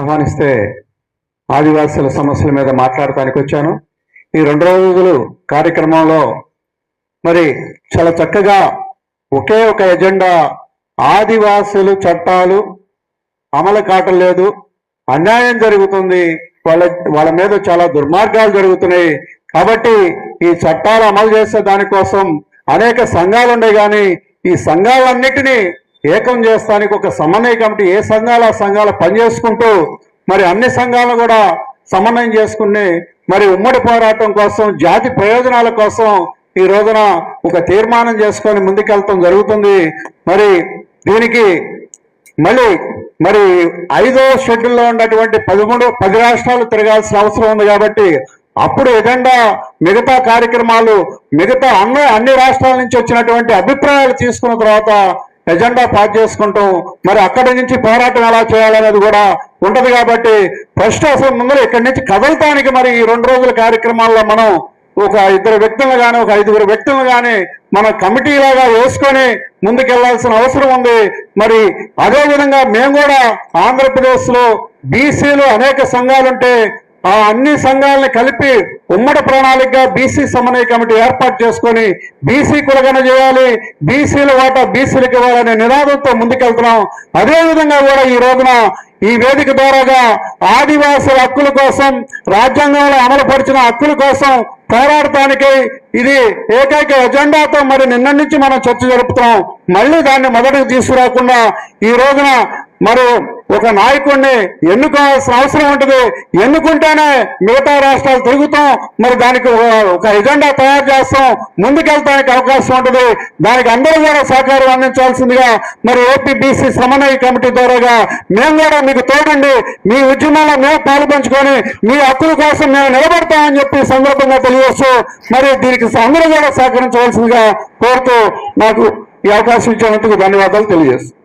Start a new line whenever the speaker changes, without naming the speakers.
ఆహ్వానిస్తే ఆదివాసుల సమస్యల మీద మాట్లాడటానికి వచ్చాను. ఈ రెండు రోజులు కార్యక్రమంలో మరి చాలా చక్కగా ఒకే ఒక ఎజెండా ఆదివాసులు చట్టాలు అమలు కాటలేదు అన్యాయం జరుగుతుంది. వాళ్ళ వాళ్ళ మీద చాలా దుర్మార్గాలు జరుగుతున్నాయి. కాబట్టి ఈ చట్టాలు అమలు చేసే దానికోసం అనేక సంఘాలు ఉన్నాయి కానీ ఈ సంఘాలన్నిటినీ ఏకం చేస్తానికి ఒక సమన్వయ కమిటీ ఏ సంఘాలు ఆ సంఘాలు పనిచేసుకుంటూ మరి అన్ని సంఘాలను కూడా సమన్వయం చేసుకుని మరి ఉమ్మడి పోరాటం కోసం జాతి ప్రయోజనాల కోసం ఈ రోజున ఒక తీర్మానం చేసుకొని ముందుకెళ్తాం జరుగుతుంది. మరి దీనికి మళ్ళీ మరి ఐదో షెడ్యూల్లో ఉన్నటువంటి పదమూడు పది రాష్ట్రాలు తిరగాల్సిన అవసరం ఉంది కాబట్టి అప్పుడు ఎజెండా మిగతా కార్యక్రమాలు మిగతా అన్ని అన్ని రాష్ట్రాల నుంచి వచ్చినటువంటి అభిప్రాయాలు తీసుకున్న తర్వాత ఎజెండా పాస్ చేసుకుంటాం మరి అక్కడి నుంచి పోరాటం ఎలా చేయాలనేది కూడా ఉంటది కాబట్టి ఫస్ట్ అసలు ముందర ఇక్కడి నుంచి కదలటానికి మరి ఈ రెండు రోజుల కార్యక్రమాల్లో మనం ఒక ఇద్దరు వ్యక్తులను కానీ ఒక ఐదుగురు వ్యక్తులను కానీ మన కమిటీ లాగా వేసుకొని ముందుకెళ్ళాల్సిన అవసరం ఉంది. మరి అదే విధంగా మేము కూడా ఆంధ్రప్రదేశ్లో బీసీలు అనేక సంఘాలుంటే ఆ అన్ని సంఘాలని కలిపి ఉమ్మడి ప్రణాళికగా బీసీ సమన్వయ కమిటీ ఏర్పాటు చేసుకొని బీసీ కులగన చేయాలి బీసీల వాటా బీసీలకు ఇవ్వాలనే నినాదంతో ముందుకెళ్తున్నాం. అదేవిధంగా కూడా ఈ రోజున ఈ వేదిక ద్వారాగా ఆదివాసుల హక్కుల కోసం రాజ్యాంగంలో అమలుపరిచిన హక్కుల కోసం పోరాడటానికి ఇది ఏకైక ఎజెండాతో మరి నిన్న నుంచి మనం చర్చ జరుపుతున్నాం. మళ్ళీ దాన్ని మొదటికి తీసుకురాకుండా ఈ రోజున మరి ఒక నాయకుడిని ఎన్నుకోవాల్సిన అవసరం ఉంటుంది. ఎన్నుకుంటేనే మిగతా రాష్ట్రాలు తిరుగుతాం. మరి దానికి ఒక- ఎజెండా తయారు చేస్తాం. ముందుకెళ్తానికి అవకాశం ఉంటుంది. దానికి అందరూ కూడా సహకారం అందించాల్సిందిగా మరి ఏపీబీసీ సమన్వయ కమిటీ ద్వారాగా మేము కూడా మీకు తోడండి. మీ ఉద్యమంలో మేము పాల్పంచుకొని మీ హక్కుల కోసం మేము నిలబడతామని చెప్పి సందర్భంగా తెలియవచ్చు మరి దీనికి అందరూ కూడా సహకరించవలసిందిగా కోరుతూ నాకు ఈ అవకాశం ఇచ్చినందుకు ధన్యవాదాలు తెలియజేస్తాను